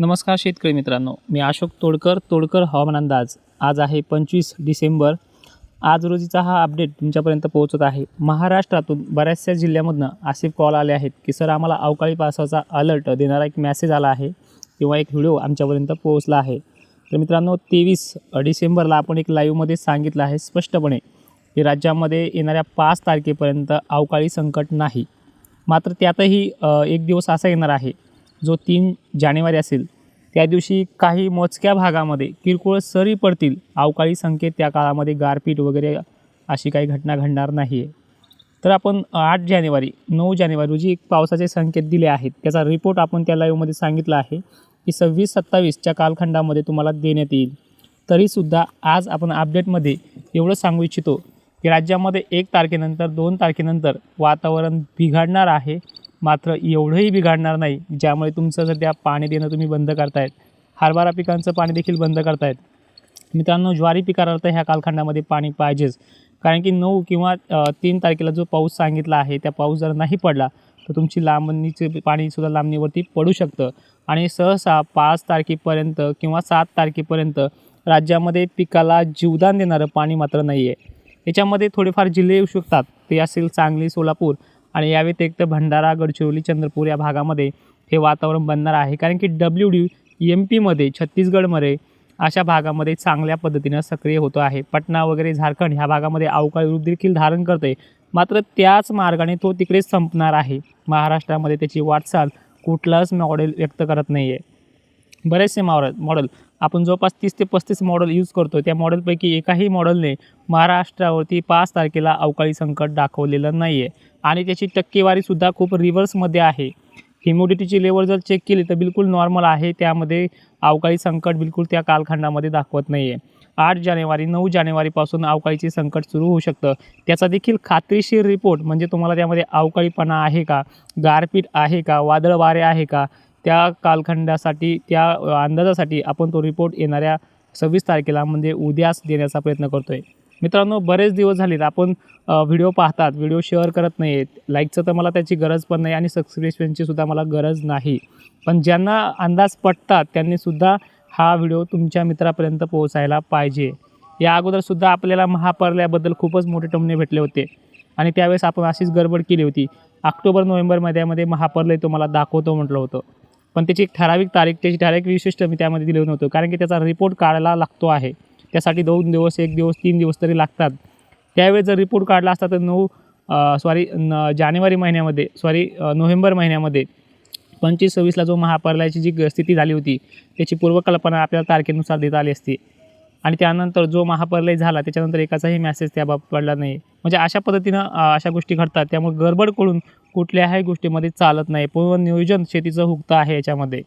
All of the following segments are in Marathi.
नमस्कार शेतकरी मित्रांनो मी अशोक तोडकर तोडकर हवामान अंदाज. आज आहे पंचवीस डिसेंबर. आज रोजीचा हा अपडेट तुमच्यापर्यंत पोहोचत आहे. महाराष्ट्रातून बऱ्याचशा जिल्ह्यामधनं असे कॉल आले आहेत की सर आम्हाला अवकाळी पावसाचा अलर्ट देणारा एक मेसेज आला आहे किंवा एक व्हिडिओ आमच्यापर्यंत पोहोचला आहे. तर मित्रांनो तेवीस डिसेंबरला आपण एक लाईव्हमध्ये सांगितलं आहे स्पष्टपणे की राज्यामध्ये येणाऱ्या पाच तारखेपर्यंत अवकाळी संकट नाही. मात्र त्यातही एक दिवस असा येणार आहे जो तीन जानेवारी असेल त्या दिवशी काही मोजक्या भागामध्ये किरकोळ सरी पडतील. अवकाळी संकेत त्या काळामध्ये गारपीट वगैरे अशी काही घटना घडणार नाही आहे तर आपण आठ जानेवारी नऊ जानेवारी रोजी एक पावसाचे संकेत दिले आहेत. त्याचा रिपोर्ट आपण त्या लाईव्हमध्ये सांगितला आहे की सव्वीस सत्तावीसच्या कालखंडामध्ये तुम्हाला देण्यात येईल. तरीसुद्धा आज आपण अपडेटमध्ये एवढं सांगू इच्छितो की राज्यामध्ये एक तारखेनंतर दोन तारखेनंतर वातावरण बिघडणार आहे. मात्र एवढंही बिघाडणार नाही ज्यामुळे तुमचं सध्या पाणी देणं तुम्ही बंद करतायत. हरभरा पिकांचं पाणी देखील बंद करतायत. मित्रांनो ज्वारी पिकाला ह्या कालखंडामध्ये पाणी पाहिजेच. कारण की नऊ किंवा तीन तारखेला जो पाऊस सांगितला आहे त्या पाऊस जर नाही पडला तर तुमची लांबणीचे पाणीसुद्धा लांबणीवरती पडू शकतं. आणि सहसा पाच तारखेपर्यंत किंवा सात तारखेपर्यंत राज्यामध्ये पिकाला जीवदान देणारं पाणी मात्र नाही आहे याच्यामध्ये थोडेफार जिल्हे येऊ शकतात. ते असेल सांगली सोलापूर आणि या व्यतिरिक्त भंडारा गडचिरोली चंद्रपूर या भागामध्ये हे वातावरण बनणार आहे. कारण की डब्ल्यू डी एम पीमध्ये छत्तीसगडमध्ये अशा भागामध्ये चांगल्या पद्धतीनं सक्रिय होतो आहे. पटना वगैरे झारखंड ह्या भागामध्ये अवकाळी रूप देखील धारण करते मात्र त्याच मार्गाने तो तिकडेच संपणार आहे. महाराष्ट्रामध्ये त्याची वाटचाल कुठलाच मॉडेल व्यक्त करत नाही आहे बरेचसे मॉडेल मॉडेल आपण जवळपास तीस ते पस्तीस मॉडेल यूज करतो त्या मॉडेलपैकी एकाही मॉडेलने महाराष्ट्रावरती पाच तारखेला अवकाळी संकट दाखवलेलं नाही आहे आणि त्याची टक्केवारीसुद्धा खूप रिव्हर्समध्ये आहे. ह्युमिडिटीची लेवल जर चेक केली तर बिलकुल नॉर्मल आहे. त्यामध्ये अवकाळी संकट बिलकुल त्या कालखंडामध्ये दाखवत नाही आहे आठ जानेवारी नऊ जानेवारीपासून अवकाळीचे संकट सुरू होऊ शकतं. त्याचा देखील खात्रीशीर रिपोर्ट म्हणजे तुम्हाला त्यामध्ये अवकाळीपणा आहे का गारपीट आहे का वादळ वारे आहे का त्या कालखंडासाठी त्या अंदाजासाठी आपण तो रिपोर्ट येणाऱ्या सव्वीस तारखेला म्हणजे उद्याच देण्याचा प्रयत्न करतो आहे मित्रांनो बरेच दिवस झालेत. आपण व्हिडिओ पाहतात व्हिडिओ शेअर करत नाही आहेत लाईकचं तर मला त्याची गरज पण नाही आणि सबस्क्रिप्शनची सुद्धा मला गरज नाही. पण ज्यांना अंदाज पटतात त्यांनीसुद्धा हा व्हिडिओ तुमच्या मित्रापर्यंत पोहोचायला पाहिजे. या अगोदरसुद्धा आपल्याला महापर्याबद्दल खूपच मोठे टमणे भेटले होते. आणि त्यावेळेस आपण अशीच गडबड केली होती. ऑक्टोबर नोव्हेंबर महिन्यामध्ये महापर्लय तुम्हाला दाखवतो म्हटलं होतं. पण त्याची एक ठराविक तारीख त्याची ठराविक विशिष्ट मी त्यामध्ये दिलं नव्हतं. कारण की त्याचा रिपोर्ट काढायला लागतो आहे. त्यासाठी दोन दिवस एक दिवस तीन दिवस तरी लागतात. त्यावेळेस जर रिपोर्ट काढला असता तर नऊ सॉरी न जानेवारी महिन्यामध्ये सॉरी नोव्हेंबर महिन्यामध्ये पंचवीस सव्वीसला जो महापर्यायाची जी स्थिती झाली होती त्याची पूर्वकल्पना आपल्याला तारखेनुसार देता आली असती. आणि त्यानंतर जो महापर्लय झाला त्याच्यानंतर एकाचाही मॅसेज त्या बाबत पडला नाही. म्हणजे अशा पद्धतीनं अशा गोष्टी घडतात. त्यामुळे गडबड करून कुठल्याही गोष्टीमध्ये चालत नाही. पूर्ण नियोजन शेतीचं हुकतं आहे याच्यामध्ये.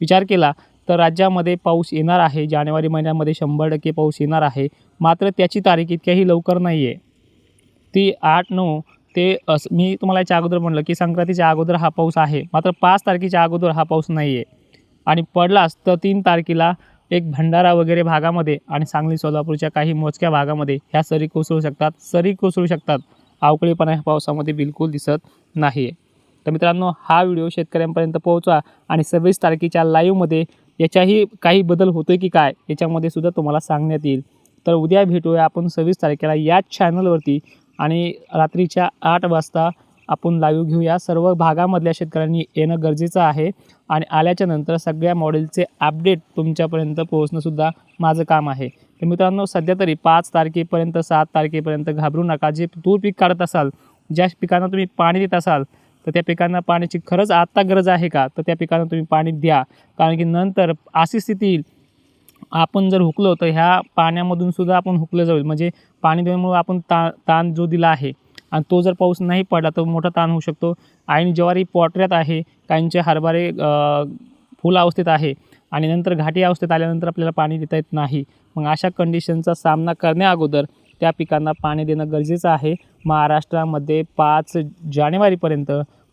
विचार केला तर राज्यामध्ये पाऊस येणार आहे. जानेवारी महिन्यामध्ये शंभर टक्के पाऊस येणार आहे. मात्र त्याची तारीख इतक्याही लवकर नाही आहे ती आठ नऊ ते अस मी तुम्हाला याच्या अगोदर म्हणलं की संक्रांतीच्या अगोदर हा पाऊस आहे. मात्र पाच तारखेच्या अगोदर हा पाऊस नाही आहे आणि पडलाच तर तीन तारखेला एक भंडारा वगैरे भागामध्ये आणि सांगली सोलापूरच्या काही मोजक्या भागामध्ये ह्या सरी कोसळू शकतात. सरी कोसळू शकतात. अवकळीपणा ह्या पावसामध्ये बिलकुल दिसत नाही आहे तर मित्रांनो हा व्हिडिओ शेतकऱ्यांपर्यंत पोहोचवा आणि सव्वीस तारखेच्या लाईव्हमध्ये याच्याही काही बदल होतो की काय याच्यामध्ये सुद्धा तुम्हाला सांगण्यात येईल. तर उद्या भेटूया आपण सव्वीस तारखेला याच चॅनलवरती आणि रात्रीच्या आठ वाजता आपण लाईव्ह घेऊया सर्व भागामधल्या शेतकऱ्यांनी येणं गरजेचं आहे. आणि आल्याच्यानंतर सगळ्या मॉडेलचे अपडेट तुमच्यापर्यंत पोहोचणंसुद्धा माझं काम आहे. तर मित्रांनो सध्या तरी पाच तारखेपर्यंत सात तारखेपर्यंत घाबरू नका. जे तूर पीक काढत असाल ज्या पिकांना तुम्ही पाणी देत असाल तर त्या पिकांना पाण्याची खरंच आत्ता गरज आहे का? तर त्या पिकांना तुम्ही पाणी द्या. कारण की नंतर अशी स्थिती येईल आपण जर हुकलो तर ह्या पाण्यामधून सुद्धा आपण हुकलं जाईल. म्हणजे पाणी देण्यामुळे आपण ता ताण जो दिला आहे आणि तो जर पाऊस नाही पडला तर मोठा ताण होऊ शकतो. आणि ज्वारी पोटऱ्यात आहे काहींचे हरभरे फुल अवस्थेत आहे आणि नंतर घाटी अवस्थेत आल्यानंतर आपल्याला पाणी देता येत नाही. मग अशा कंडिशनचा सामना करण्या अगोदर त्या पिकांना पाणी देणं गरजेचं आहे. महाराष्ट्रामध्ये पाच जानेवारीपर्यंत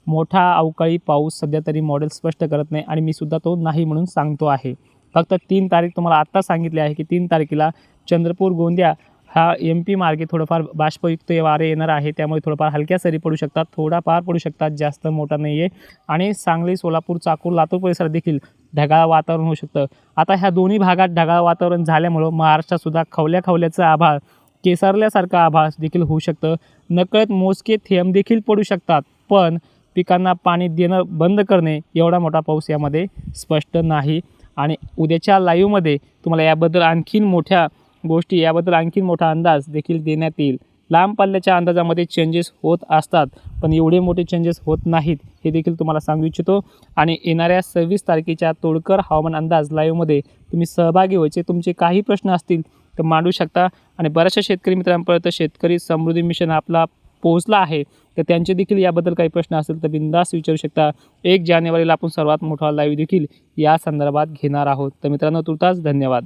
मोठा अवकाळी पाऊस सध्या तरी मॉडेल स्पष्ट करत नाही आणि मी सुद्धा तो नाही म्हणून सांगतो आहे. फक्त तीन तारीख तुम्हाला आत्ता सांगितले आहे की तीन तारखेला चंद्रपूर गोंदिया हा एम पी मार्गे थोडंफार बाष्पयुक्त वारे येणार आहे. त्यामुळे थोडंफार हलक्या सरी पडू शकतात थोडाफार पडू शकतात जास्त मोठा नाही आहे आणि सांगली सोलापूर चाकूर लातूर परिसरात देखील ढगाळ वातावरण होऊ शकतं. आता ह्या दोन्ही भागात ढगाळ वातावरण झाल्यामुळं महाराष्ट्रातसुद्धा खवल्या खवल्याचं आभाळ केसरल्यासारखा आभाळ देखील होऊ शकतं. नकळत मोजके थेंब देखील पडू शकतात पण पिकांना पाणी देणं बंद करणे एवढा मोठा पाऊस यामध्ये स्पष्ट नाही. आणि उद्याच्या लाईव्हमध्ये तुम्हाला याबद्दल आणखीन मोठ्या गोष्टी याबद्दल आणखीन मोठा अंदाज देखील देण्यात येईल. लांब पल्ल्याच्या अंदाजामध्ये चेंजेस होत असतात पण एवढे मोठे चेंजेस होत नाहीत हे देखील तुम्हाला सांगू इच्छितो. आणि येणाऱ्या सव्वीस तारखेच्या तोडकर हवामान अंदाज लाईव्हमध्ये तुम्ही सहभागी व्हायचे तुमचे काही प्रश्न असतील तर मांडू शकता. आणि बऱ्याचशा शेतकरी मित्रांपर्यंत शेतकरी समृद्धी मिशन आपला पोहोचला आहे तर त्यांचे देखील याबद्दल काही प्रश्न असेल तर बिंदास विचारू शकता. एक जानेवारीला आपण सर्वात मोठा लाईव्ह देखील या संदर्भात घेणार आहोत. तर मित्रांनो तुर्तास धन्यवाद.